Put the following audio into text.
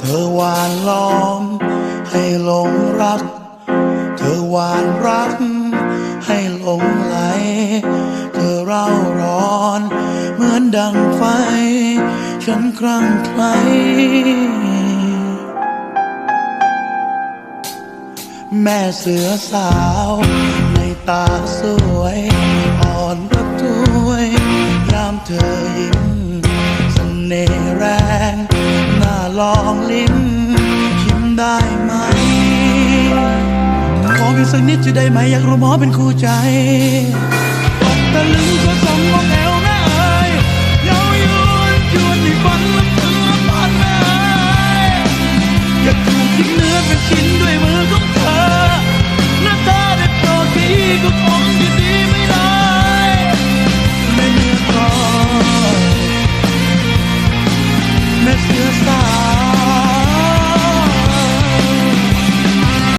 เธอหวานล้อม ให้หลงรัก เธอหวานรัก ให้หลงไหล เธอเร่าร้อน เหมือนดังไฟ ฉันครั่งไคล้แม่เสือสาว ในตาสวย อ่อนระทวย ยามเธอยิ้มเสน่ห์ ลองลิ้มชิมได้ไหม ขอเพียงสักนิดจะได้ไหมอยากรู้หมอเป็นคู่ใจตกตะลึงก็สมมองแอวแม่เอ้ยเย้ายวนชวนให้ฝันละเตือนพันแม่เอ้ยอยากถูกทิ้งเนื้อเป็นชิ้น